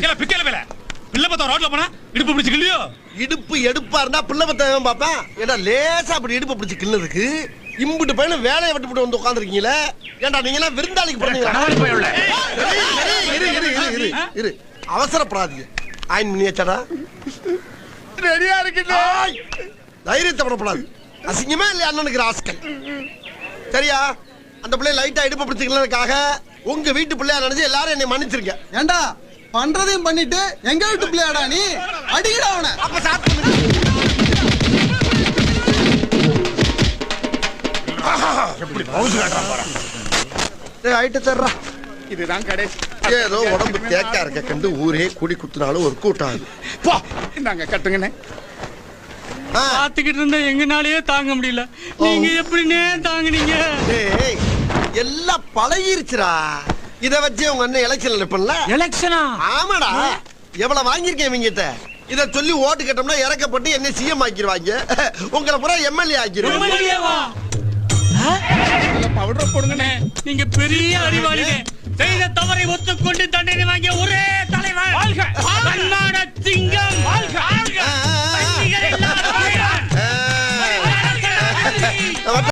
ஏல பிக்கல வேல. பிள்ளை பார்த்தா ரோட்ல போனா இடுப்பு பிடிச்சு கிள்ளியோ? இடுப்பு எடுப்பா இருந்தா பிள்ளை பத்தவன் பாப்பேன் ஏடா லேசா அப்படி இடுப்பு பிடிச்சு கிள்ளதுக்கு இம்புட்டு பையனும் வேலையை விட்டு விட்டு வந்து உட்காந்துருக்கீங்களே ஏன்டா நீங்க எல்லாம் விருந்தாளிக்கு உள்ள. இரு, இரு, இரு, இரு, இரு. அவசரப்படாதீங்க. ஆயின் பண்ணியாச்சாடா ரெடியா இருக்குது ஆய்! தைரியத்தை விடப்படாது அசிங்கமே இல்லையா அண்ணனுக்கு ராஸ்கல் சரியா? அந்த பிள்ளை லைட்டா இடுப்பு பிடிச்சிக்கிறதுக்காக உங்க வீட்டு பிள்ளையா நினைச்சு எல்லாரும் என்னை மன்னிச்சிருங்க. ஏண்டா? பண்றதையும் பண்ணிட்டு எங்க வீட்டு பிள்ளையாடா நீ? அடிக்கடா அவனை. ஆயிட்டு தர்றா. இதுதான் கடைசி. ஏதோ உடம்பு தேக்கா இருக்க கண்டு ஊரே கூடி குத்துனாலும் ஒரு கூட்டம் ஆகுது போ. இந்தாங்க கட்டுங்கண்ணே. பாத்துக்கிட்டு இருந்தா எங்கனாலயே தாங்க முடியல. நீங்க எப்படின்னே தாங்குனீங்க? டேய், எல்லாம் பழகிருச்சுடா. இத வச்சு உங்க அண்ணன் எலெக்ஷன்ல நிப்பல எலெக்ஷனா ஆமாடா. எவ்வளவு வாங்கியிருக்கேன் இவங்கிட்ட? இத சொல்லி ஓட்டு கேட்டோம்னா இறக்கப்பட்டு என்ன சிஎம் ஆக்கிடுவாங்க உங்களை பூரா எம்எல்ஏ ஆக்கிடுவாங்க பவுடர் போடுங்கண்ணே. நீங்க பெரிய அறிவாளிங்க செய்த தவறை ஒத்துக்கொண்டு